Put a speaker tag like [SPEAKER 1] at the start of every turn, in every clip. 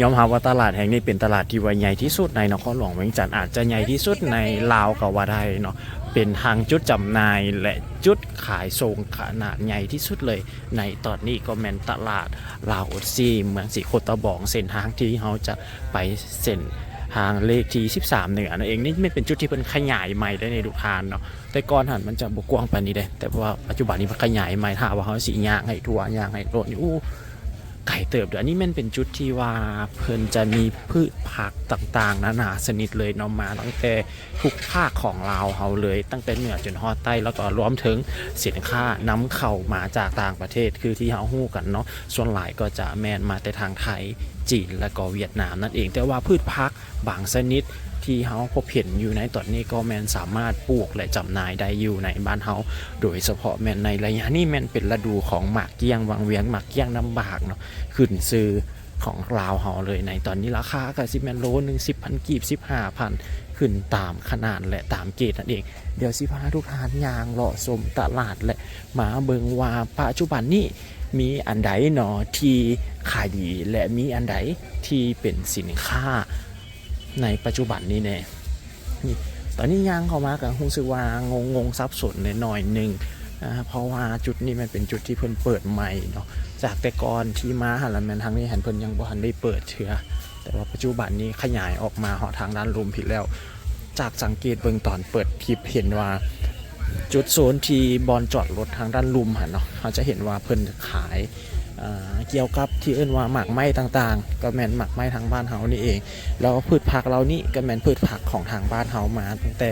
[SPEAKER 1] ยอมรับว่าตลาดแห่งนี้เป็นตลาดที่ว่าใหญ่ที่สุดในนครหลวงเวียงจันทร์อาจจะใหญ่ที่สุดในลาวก็ว่าได้เนาะเป็นทางจุดจำหน่ายและจุดขายส่งขนาดใหญ่ที่สุดเลย ในตอนนี้ก็แมนตลาดลาวอดซีเมืองสีโคตะบองเส้นทางที่เขาจะไปเส้นทางเลขที่13 เหนือนั่นเองนี่ไม่เป็นจุดที่เป็นขยายใหม่ได้ในดุคานเนาะแต่ก่อนหันมันจะบกกว้างปานนี้ได้แต่ว่าปัจจุบันนี้มันขยายใหม่ถ้าว่าเขาสีย่างให้ทัวย่างให้รถนี่อู้ ไก่เติบเดี๋ยวอันนี้มันเป็นจุดที่ว่าเพิ่นจะมีพืชผักต่างๆนานาชนิดเลยเนาะมาตั้งแต่ทุกภาคของลาวเฮาเลย ตั้งแต่เหนือจนฮอดใต้แล้วก็รวมถึงสินค้านำเข้ามาจากต่างประเทศคือที่เฮาฮู้กันเนาะส่วนหลายก็จะแมนมาแต่ทางไทยจีนและก็เวียดนามนั่นเอง แต่ว่าพืชผักบางชนิด ที่เฮาพบเห็นอยู่ในตอนนี้ก็แมนสามารถปลูกและจำหน่ายได้อยู่ในบ้านเฮาโดยเฉพาะแมนในระยะนี้แมนเป็นฤดูของหมากเกี้ยงวังเวียงหมากเกี้ยงน้ำบากเนาะขึ้นซื้อของลาวเฮาเลยในตอนนี้ราคาก็สิแมนโลหนึ่งสิบพันกีบสิบห้าพันขึ้นตามขนาดและตามเกณฑ์นั่นเอง เดี๋ยวสิพาทุกทานยางเลาะสมตลาดและมาเบิงว่าปัจจุบันนี้มีอันใดหนอที่ขายดีและมีอันใดที่เป็นสินค้า ในปัจจุบันนี้แน่นี่ตอนนี้ยางเข้ามากับรู้สึกว่างงงซับสนในหน่อยหนึ่งเพราะว่าจุดนี้มันเป็นจุดที่เพิ่นเปิดใหม่เนาะจากแต่ก่อนที่มาหันละแมนทางนี้หันเพิ่นยังบ่ทันได้เปิดเชื้อแต่ว่าปัจจุบันนี้ขยายออกมาหาะทางด้านลมผิดแล้ว จากสังเกตเบิ่งตอนเปิดคลิปเห็นว่าจุดโซนที่บอลจอดรถทางด้านลุมหันเนาะเขาจะเห็นว่าเพิ่นขายอ่า เกี่ยวกับที่เอิ้นว่าหมากไม้ต่างๆ ก็แมนหมากไม้ทางบ้านเฮานี่เอง แล้วพืชผักเรานี่ก็แมนพืชผักของทางบ้านเฮามาตั้งแต่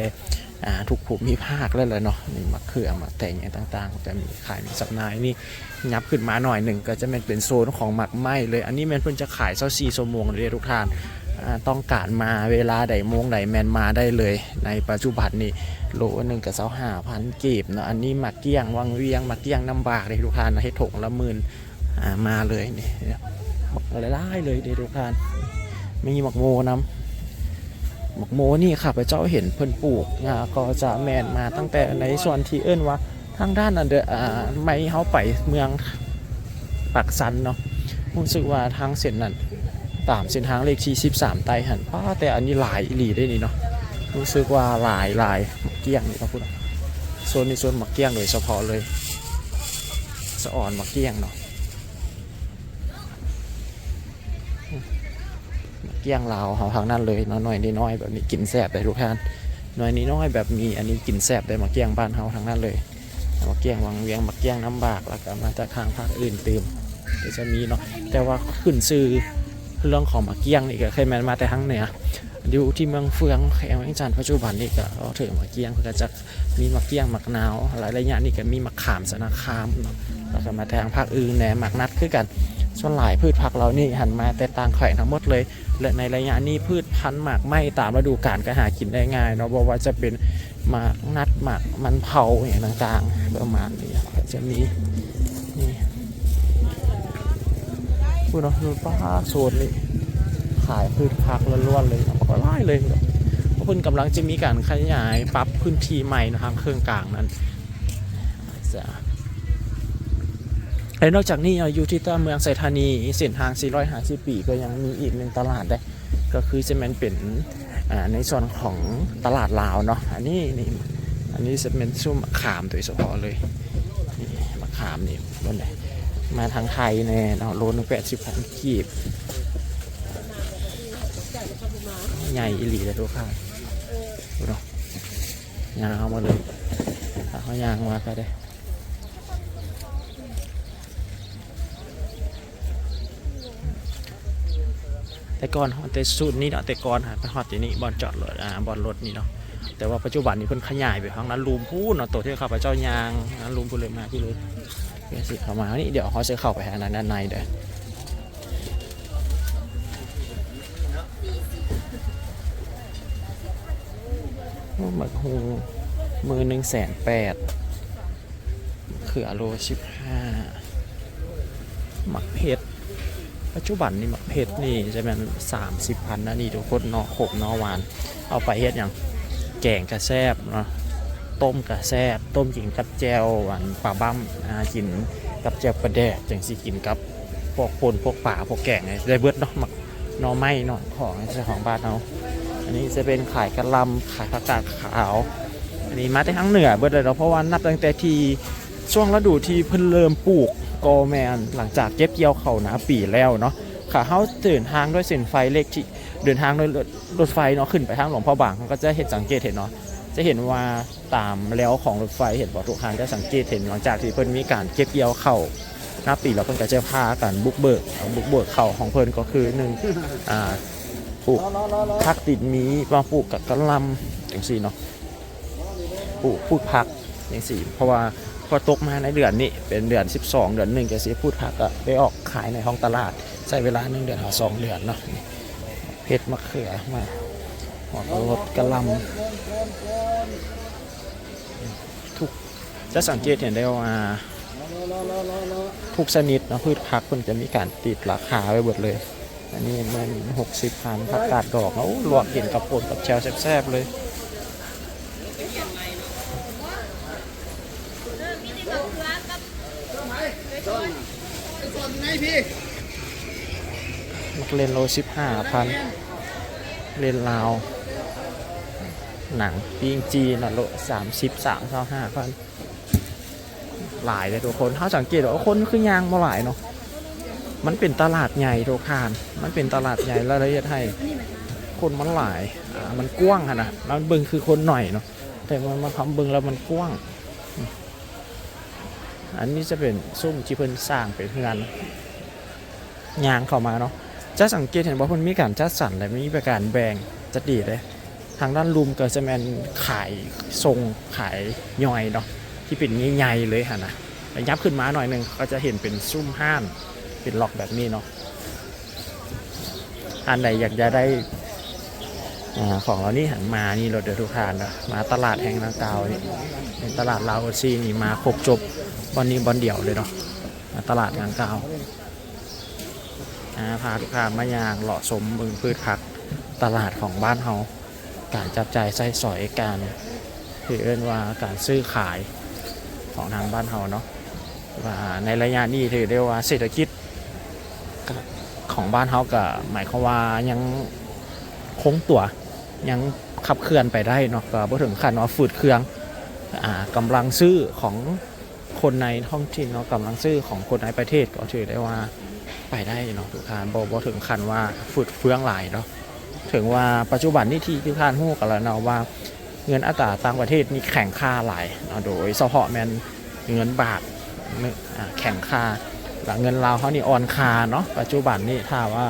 [SPEAKER 1] ทุกภูมิภาคเลยเลยเนาะนี่มะเขือมะแตงอย่างต่างๆจะมีขายมีสับนายนี่ยับขึ้นมาหน่อยหนึ่งก็จะเป็นเป็นโซนของหมักไหมเลยอันนี้แมนเพิ่นจะขายเซาซีชั่วโมงเลยทุกท่านต้องการมาเวลาใดโมงใดแมนมาได้เลย ในปัจจุบันนี่โลหนึ่งกับเซาห้าพันกีบเนาะอันนี้หมักเกี้ยงวังเวียงหมักเกี้ยงน้ำบากเลยทุกท่านนะให้ถงละหมื่น มาเลยนี่หมักอะไรได้เลยเดยวทุกท่านมีหมักโมน้ำหมกโมนี่ค่ะพระเจ้าเห็นเพิ่นปลูกก็จะแมนมาตั้งแต่ในส่วนที่เอิ้นว่าทางด้านอันเดอ่าไม่เฮาไปเมืองปักสันเนาะรู้สึกว่าทางเส้นนั้นตามเส้นทางเลขที่13ไตหันป้าแต่อันนี้หลายอีหลีได้นี่เนาะรู้สึกว่าหลายหลายหมักเกี้ยงนี่ครับพูดโซนนี้โซนหมักเกี้ยงโดยเฉพาะเลยสะอ่อนหมักเกี้ยงเนาะ เกี้ยงลาวเฮาทางนั้นเลยน้อยน้อยน้อยแบบนี้กินแซ่บได้ทุกท่านน้อยนี้น้อยแบบมีอันนี้กินแซ่บได้มาเกี้ยงบ้านเฮาทางนั้นเลยมาเกี้ยงวังเวียงมาเกี้ยงน้ำบากแล้วก็มาจากทางภาคอื่นเติมเดี๋ยวจะมีเนาะแต่ว่าขึ้นซื้อเรื่องของมาเกี้ยงนี่ก็เคยมนมาแต่ทางเหนืออยู่ที่เมืองเฟืองแขวงจันทน์ปัจจุบันนี่ก็เอาเถอมาเกี้ยงก็จะมีมาเกี้ยงมักนาวหลายระยะนี่ก็มีมะขามสนาคามเนาะแล้วก็มาทางภาคอื่นแหนมักนัดคือกัน ส่วนหลายพืชผักเรานี่หันมาแต่ต่างแขวงทั้งหมดเลย และในระยะนี้พืชพันธุ์หมากไหม้ตามฤดูกาลก็หากินได้ง่ายเนาะบอกว่าจะเป็นหมากนัดหมากมันเผาอย่างต่างๆ ประมาณนี้จะมีนี่พูดเนาะดูป้าโซนนี่ขายพืชผักล้วนๆเลยเนาะก็ไล่เลยเพราะเพิ่นกำลังจะมีการขยายปรับพื้นที่ใหม่นะทางเครื่องกลางนั้นจะ และนอกจากนี้อยู่ที่ตัวเมืองไซธานีเส้นทาง 450 ปีก็ยังมีอีกหนึ่งตลาดได้ ก็คือจะมันเป็นในส่วนของตลาดลาวเนาะอันนี้นี่อันนี้จะเป็นซุ้มมะขามโดยเฉพาะเลยนี่มะขามนี่บนไหนมาทางไทยแน่เนาะโลนึงแปดสิบพันกีบใหญ่อีหลีเลยทุกข้างดูเนาะยางเอามาเลยเขายางมาก็ได้ แต่ก่อนฮอแต่สูตรนี้เนาะแต่ก่อนหาไปฮอดที่นี่บอลจอดรถอ่าบอลรถนี่เนาะแต่ว่าปัจจุบันนี้เพิ่นขยายไปทางนั้นลูมพูนเนาะตัวที่เข้าไปเจ้ายางนั้นลูมพูนเลยมาที่เลยเพื่อสิเข้ามานี่เดี๋ยวเขาจะเข้าไปทางนั้นด้านในเด้อโอ้หมักฮูมือหนึ่งแสนแปดเขือโลสิบห้าหมักเพชร ปัจจุบันนี่มะเพ็ดนี่จะเป็นสามสิบพันนะนี่ทุกคนเนาะขบเนาะหวาน เอาไปเฮ็ดอย่างแกงกระแซบเนาะต้มกระแซบต้มกินกับแจวหวานปลาบ้ำอ่ากินกับแจวปลาแดกจังสิกินกับพวกปนพวกป่าพวกแกงไงได้เบิดเนาะมักน่อไม้หน่อของเจ้าของบ้านเราอันนี้จะเป็นขายกระลำขายผักกาดขาว อันนี้มาแต่ทางเหนือเบิดเลยเนาะเพราะว่านับตั้งแต่ที่ช่วงฤดูที่เพิ่นเริ่มปลูก กแมนหลังจากเก็บเกี่ยวเขาหนาปีแล้วเนาะขาเฮาเดินทางด้วยเส้นไฟเล็กที่เดินทางด้วยรถรถไฟเนาะขึ้นไปทางหลวงพ่อบางก็จะเห็นสังเกตเห็นเนาะจะเห็นว่าตามแล้วของรถไฟเห็นบอกทุกทางจะสังเกตเห็นหลังจากที่เพิ่นมีการเก็บเกี่ยวเขาหน้าปีแล้วเพิ่นก็จะพากันบุกเบิกบุกเบิกเข้าของเพิ่นก็คือหนึ่งอ่าปลูกผักติดมีมาปลูกกับกระลำจังซี่เนาะปลูกพืชผัก ย่างสี่เพราะว่าพอตกมาในเดือนนี้เป็นเดือน 12 เดือนหนึ่งแกสิพืชผักก็ไปออกขายในห้องตลาด ใช้เวลาหนึ่งเดือนหรือสองเดือนเนาะเพชรมะเขือมาหอมรสกระลำทุกจะสังเกตเห็นได้ว่าทุกชนิดนะพืชผักมันจะมีการติดราคาไว้หมดเลย อันนี้มันหกสิบพันผักกาดดอกโอ้ลวกกินกับป่นกับแชวแซ่บๆเลย มักเลนโลสิบห้าพันเลนลาว หนังปิงจีนะโลสามสิบสามเท่าห้าพันหลายเลยทุกคนถ้าสังเกตว่าคนคือยางมาหลายเนาะมันเป็นตลาดใหญ่ทุกคาน มันเป็นตลาดใหญ่รายละเอียดให้คนมันหลาย อ่า มันกว้างอะนะแล้วเบิงคือคนหน่อยเนาะ แต่มันมาทำเบิงแล้วมันกว้าง อันนี้จะเป็นซุ้มที่เพิ่นสร้างเป็นเงินยางเข้ามาเนาะจะสังเกตเห็นว่ามันมีการจัดสรรและมีการแบ่งจะดีเลย ทางด้านรุมก็จะแมนขายทรงขายย่อยเนาะที่เป็นใหญ่ๆเลยฮะนะยับขึ้นมาหน่อยหนึงก็จะเห็นเป็นซุ้มห้านเป็นล็อกแบบนี้เนาะอันใดอยากจะได้อาของเรานี่หันมานี่เราเดือดทุกทานนะมาตลาดแห่งนางกาวนี่เป็นตลาดลาวซีนี่มาครบจบ บอลนี้บอลเดี่ยวเลยเนาะตลาดนางกาวอ่าพาทุกท่ามายางเลาะสมบึงพืชผักตลาดของบ้านเฮาการจับจ่ายใช้สอยการคือเอิ้นว่าการซื้อขายของทางบ้านเฮาเนาะว่าในระยะนี้ถือได้ว่าเศรษฐกิจของบ้านเฮาก็หมายความว่ายังคงตัวยังขับเคลื่อนไปได้เนาะก็บ่ถึงขั้นว่าฝืดเครื่องอ่ากำลังซื้อของ คนในท้องถิ่นเนาะกำลังซื้อของคนในประเทศก็ถือได้ว่าไปได้เนาะทุกท่านบอกว่าถึงขั้นว่าฝืดเฟืองหลายเนาะถึงว่าปัจจุบันนี่ที่ทุกท่านหู้กันแล้วเนาะว่าเงินอัตราต่างประเทศนี่แข่งค่าหลายเนาะโดยเฉพาะแมนเงินบาทแข่งค่าแล้วเงินลาวเขานี่อ่อนค่าเนาะปัจจุบันนี่ถ้าว่า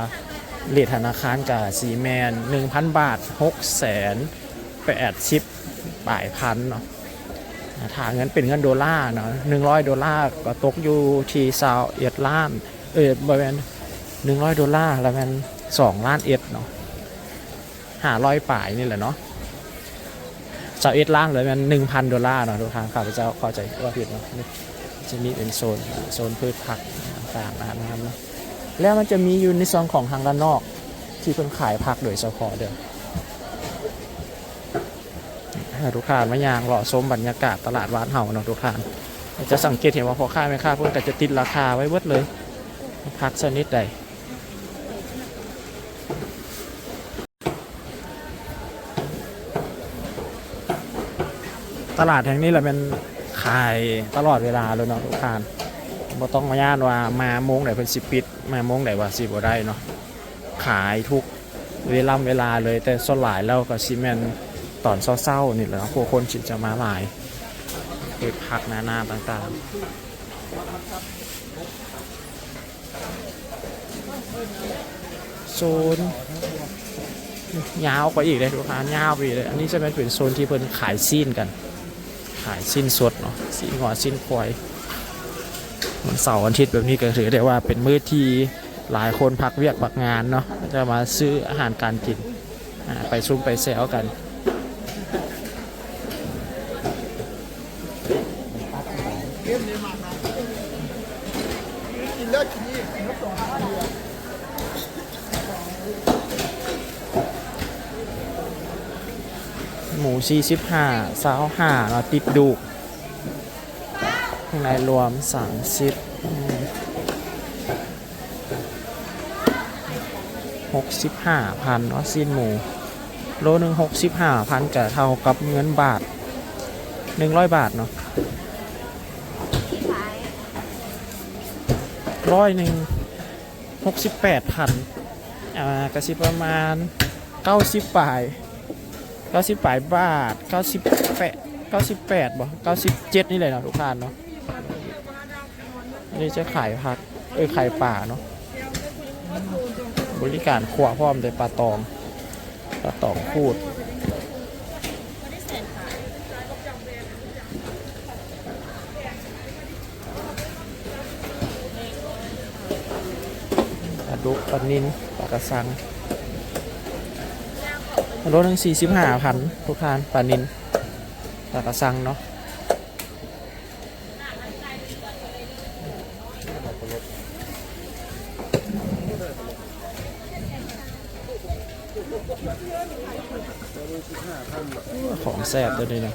[SPEAKER 1] เลทธนาคารกับซีแมน1,000 บาท6แสนแปดสิบปลายพันเนาะ ถ้าเงินเป็นเงินดอลลาร์เนาะ100ดอลลาร์ก็ตกอยู่ที่ซาวเอ็ดล้าน เออบริเวณหนึ่งร้อยดอลลาร์แล้วมันสองล้านเอ็ดเนาะห้าร้อยป่ายนี่แหละเนาะสาวเอ็ดล้านเลยมันหนึ่งพันดอลลาร์เนาะทุกทางข้าพเจ้าเข้าใจว่าผิดเนาะจะมีเป็นโซนโซนพืชผักต่างๆนะครับแล้วมันจะมีอยู่ในซองของทางด้านนอกที่เพิ่นขายผักโดยเฉพาะเด้อ ทุกท่านมายางเลาะชมบรรยากาศตลาดวานเฮาเนาะทุกท่านจะสังเกตเห็นว่าพอค่าไม่ค่าเพิ่นก็จะติดราคาไว้เบิดเลยพักชนิดใดตลาดแห่งนี้แหละเป็นขายตลอดเวลาเลยเนาะทุกท่านบ่ต้องมาย่านว่ามาโมงไหนเป็นสิปิด มาโมงไหนว่าสิบ่ได้เนาะขายทุกเวลาเวลาเลยแต่ส่วนหลายแล้วก็ซีเมน ตอนเศร้าๆนี่แหละเนาะพวกคนสิจะมาหลายคือผักนานาต่างๆ โซนยาวกว่าอีกเลยทุกท่านยาวไปอีกเลย อันนี้จะเป็นเป็นโซนที่เพิ่นขายซีนกัน ขายซีนสดเนาะซีนหัวซีนควายมันเสาร์อาทิตย์แบบนี้ก็ถือได้ว่าเป็นมื้อที่หลายคนพักเวียกพักงานเนาะจะมาซื้ออาหารการกินไปซุ่มไปแซวกัน สี่สิบห้าสาวห้าเราติดดูข้างในรวมสามสิบหกสิบห้าพันเนาะสิ้นหมู โลหนึ่งหกสิบห้าพันจะเท่ากับเงินบาทหนึ่งร้อยบาทเนาะร้อยหนึ่งหกสิบแปดพันอ่ากระสิประมาณเก้าสิบปลาย เก้าสิบปลายบาทเก้าสิบแปดเก้าสิบแปดบ่เก้าสิบเจ็ดนี่เลยเนาะทุกท่านเนาะอันนี่จะขายผักเออขายป่าเนาะบริการขวพร้อมเลยปลาตองปลาตองพูดปลาดุกปลานินปลากระสัง รถนึงสี่สิบห้าพันทุกทานปานินปลากระซังเนาะของแซ่บตัวนี้นะ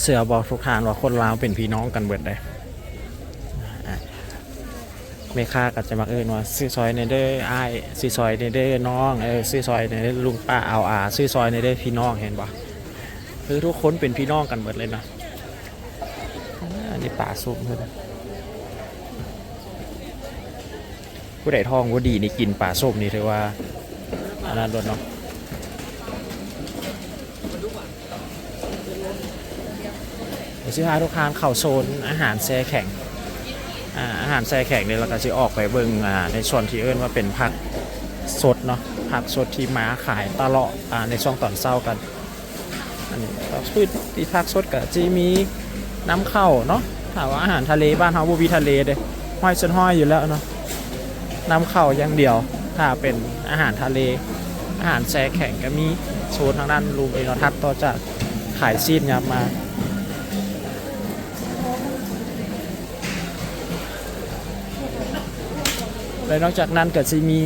[SPEAKER 2] เสื
[SPEAKER 1] อบอกทุกทานว่าคนลาวเป็นพี่น้องกันเบิดเลยอะเมค่าก็จะมักเอินว่าซื้อซอยในเด้ออ้ายซื้อซอยในเด้อน้องเออซื้อซอยในเด้อลุงป้าเอาอาซื้อซอยในเด้อพี่น้องเห็นปะคือทุกคนเป็นพี่น้องกันเบิดเลยนะอันนี้ป่าซุ่มเลยผู้ใดทองว่าดีนี่กินป่าส้มนี่ถือว่าอันนั้นรถเนาะ เดี๋ยวสิพาทุกทานเข้าโซนอาหารแช่แข็งอ่าอาหารแช่แข็งเนี่ยเราก็จะออกไปเบิ่งในส่วนที่เอิ้นว่าเป็นผักสดเนาะผักสดที่มาขายตลอดอ่าในช่วงตอนเช้ากันอันนี้ก็พืชที่ผักสดก็จะมีน้ำเข้าเนาะถามว่าอาหารทะเลบ้านเฮาบ่มีทะเลเด้ห้อยจนห้อยอยู่แล้วเนาะน้ำเข้าอย่างเดียวถ้าเป็นอาหารทะเล อาหารแช่แข็งก็มีโซนทางด้านรูมเอโนทัศต่อจากขายซีดยับมา แล้วนอกจากนั้นก็จะมี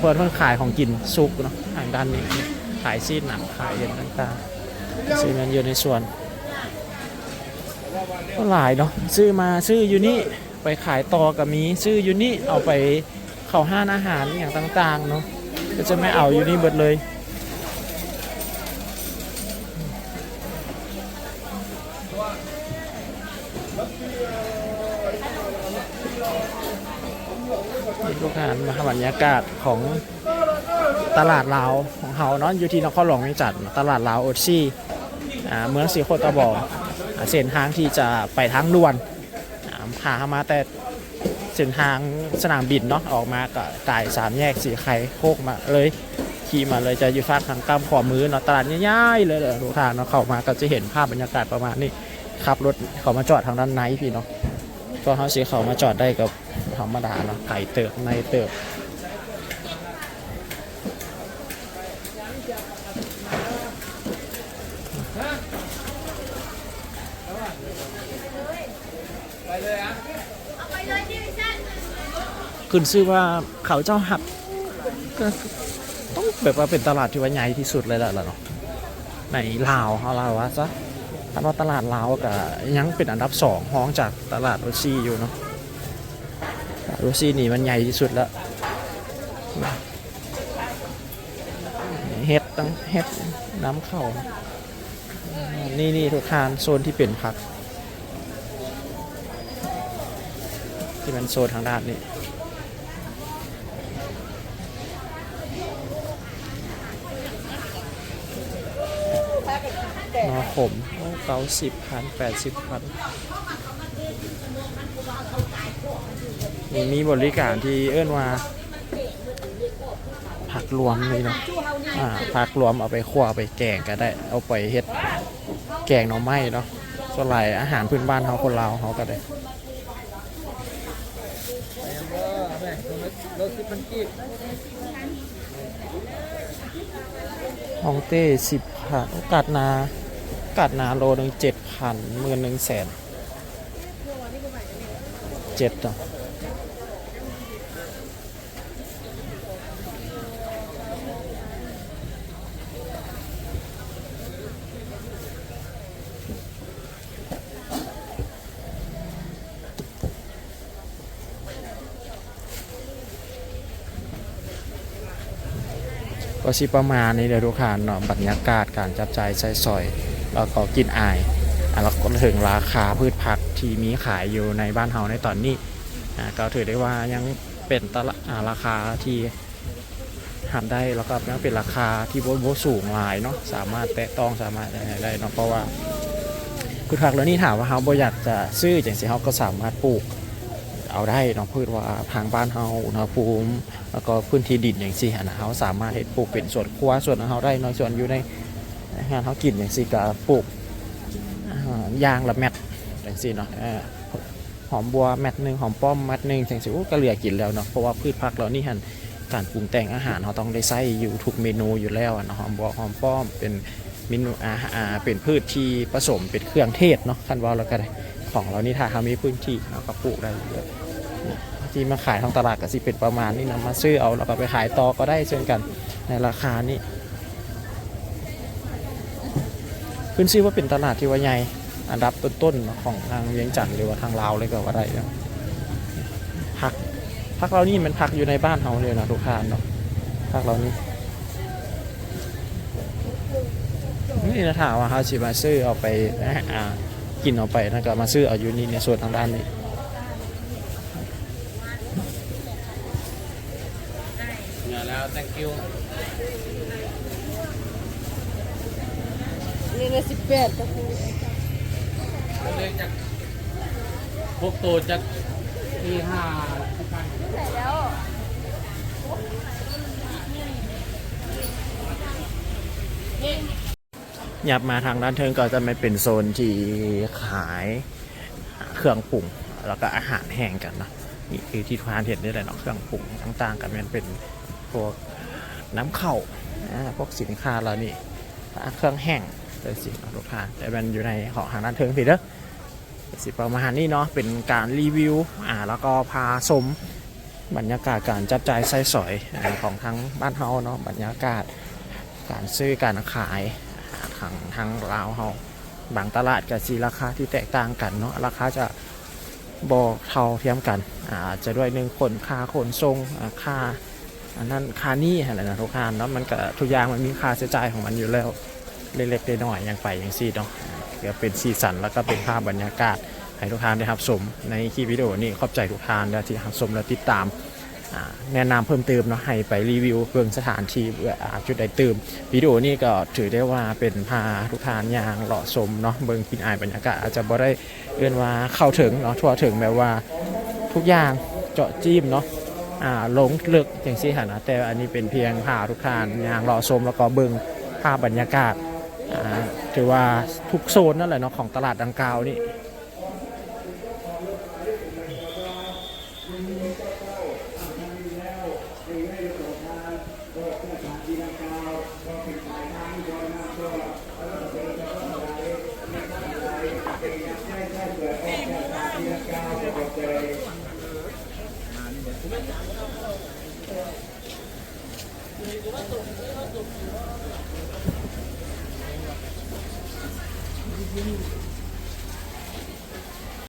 [SPEAKER 1] เปิดเพื่อขายของกินซุกเนาะทางด้านนี้ขายซีดหนังขายเย็นต่างๆซื้อมันอยู่ในส่วนก็หลายเนาะซื้อมาซื้ออยู่นี่ไปขายต่อกับมีซื้ออยู่นี่เอาไปเข้าห้านอาหารอย่างต่างๆเนาะก็จะไม่เอาอยู่นี่เบิดเลยากาศของตลาดลาวของเฮาเนาะอยู่ที่นครหลวงเวียงจันทน์ตลาดลาวโอซี่เมืองสีโคตรบอกอ่าเส้นทางที่จะไปทางด่วนอ่าพาเข้ามาแต่เส้นทางสนามบินเนาะออกมาก็กายสามแยกสีไข่โคกมาเลยขี่มาเลยจะอยู่ฝากทางกำขวามือเนาะตลาดง่ายๆเลยเลยทุกทานเนาะเข้ามาก็จะเห็นภาพบรรยากาศประมาณนี้ขับรถเขามาจอดทางด้านในพี่เนาะก็เขาสีเขามาจอดได้กับธรรมดาเนาะไก่เติบในเติบ ขึ้นชื่อว่าเขาเจ้าหักก็ต้องแบบว่าเป็นตลาดที่ว่าใหญ่ที่สุดเลยแหละล่ะเนาะในลาวเขาลาวว่าซะถ้าว่าตลาดลาวก็ยังเป็นอันดับสองห้องจากตลาดโรซี่อยู่เนาะโรซี่นี่มันใหญ่ที่สุดแล้วเฮ็ดตั้งเฮ็ดน้ำเข้านี่นี่ทุกทานโซนที่เป็นผัก ที่มันโซนทางด้านนี้ ขมเก้าสิบพันแปดสิบพันมีมีบริการที่เอื้อนว่าผักรวมนี่เนาะอ่าผักรวมเอาไปคั่วไปแกงก็ได้ เอาไปเฮ็ดแกงหน่อไม้เนาะส่วนหลายอาหารพื้นบ้านเขาคนลาวเขาก็ได้
[SPEAKER 3] รถสิบพัน
[SPEAKER 1] ฮองเต้สิบพันโอกาสนา กาสนาโลหนึ่งเจ็ดพันหมื่นหนึ่งแสนเจ็ดอะก็สิประมาณนี้เดี๋ยวทุกท่านเนาะบรรยากาศการจับใจใช้สอย แล้วก็กินอายอแล้วก็ถึงราคาพืชผักที่มีขายอยู่ในบ้านเฮาในตอนนี้ก็ถือได้ว่ายังเป็นตลาดราคาที่หับได้แล้วก็ยังเป็นราคาที่บ่บ่สูงหลายเนาะสามารถแตะต้องสามารถอะไรได้เนาะเพราะว่าพืชผักแล้วนี่ถามว่าเฮาบ่อยากจะซื้อจังซี่เฮาก็สามารถปลูกเอาได้เนาะพืชว่าทางบ้านเฮาอุณหภูมิแล้วก็พื้นที่ดินอย่างซี่หั้นะเฮาสามารถเฮ็ดปลูกเป็นสวนครัวสวนเฮาได้เนาะส่วนอยู่ใน งานเขากินอย่างซี่ก็ปลูกอ่ายางละแมทอย่างซี่เนาะหอมบัวแมทหนึ่งหอมป้อมแมทหนึ่งจังซี่ก็เหลือกินแล้วเนาะเพราะว่าพืชผักเรานี่หันการปรุงแต่งอาหารเขาต้องได้ใส่อยู่ทุกเมนูอยู่แล้วนะหอมบัวหอมป้อมเป็นเมนูอาหารเป็นพืชที่ผสมเป็นเครื่องเทศเนาะคันว่าเราก็ได้ของเรานี่ถ้าเขามีพื้นที่เราก็ปลูกได้เยอะที่มาขายท้องตลาดก็สิเป็นประมาณนี้นะมาซื้อเอาแล้วก็ไปขายต่อก็ได้เช่นกันในราคานี้ ขึ้นชื่อว่าเป็นตลาดที่ว่าใหญ่อันดับต้นๆของทางเวียงจันทร์หรือว่าทางลาวเลยก็ว่าได้นะพักพักเรานี่มันพักอยู่ในบ้านเราเลยนะทุกท่านเนาะพักเรานี่นี่นะถามว่าเขาชิมาซื้อเอาไปอ่ากินเอาไปนะก็มาซื้อเอาอยู่นี่ในส่วนทางด้านนี้
[SPEAKER 3] เนี่ยแล้ว thank you
[SPEAKER 2] นี่ละสิบแปดก็คือ
[SPEAKER 3] เรื่องจากพวกตัวจากที่ห้าสิบพัน
[SPEAKER 1] หยับมาทางด้านเทิงก็จะไม่เป็นโซนที่ขายเครื่องปรุงแล้วก็อาหารแห้งกันนะนี่คือที่ทานเห็นได้เลยเนาะเครื่องปรุงต่างๆ กันมันเป็นพวกน้ำเข่าพวกสินค้าเรานี่เครื่องแห้ง เป็นสิทุกท่านแต่มันอยู่ในของทางด้านเทิงผิดเด้อสิประมาณนี้เนาะเป็นการรีวิวอ่าแล้วก็พาชมบรรยากาศการจับจ่ายใช้สอยอของทางบ้านเฮาเนาะบรรยากาศการซื้อการขายทางทางลาวเฮาบางตลาดกับสีราคาที่แตกต่างกันเนาะราคาจะบอเท่าเทียมกันอาอาจจะด้วยหนึ่งคนค่าขนส่งอ่าค่าอันนั้นค่านี้อะไรนะทุกท่านเนาะมันก็ทุกอย่างมันมีค่าใช้จ่ายของมันอยู่แล้ว เล็กๆน้อยๆอย่างไปอย่างซี่เนาะอ่าก็เป็นสีสันแล้วก็เป็นภาพบรรยากาศให้ทุกท่านได้รับชมในคลิปวิดีโอนี้ขอบใจทุกท่านที่รับชมและติดตามแนะนำเพิ่มเติมเนาะให้ไปรีวิวเบิ่งสถานที่จุดใดเติมวิดีโอนี้ก็ถือได้ว่าเป็นพาทุกทานอย่างเหมาะสมเนาะเบิ่งกินอายบรรยากาศอาจจะบ่ได้เอื้อนว่าเข้าถึงเนาะทั่วถึงแบบว่าทุกอย่างเจาะจิ้มเนาะอ่าลงลึกอย่างซี่หันนะแต่อันนี้เป็นเพียงพาทุกทานอย่างเหมาะสมแล้วก็เบิ่งภาพบรรยากาศ ถือว่าทุกโซนนั่นแหละเนาะของตลาดดังกล่าวนี่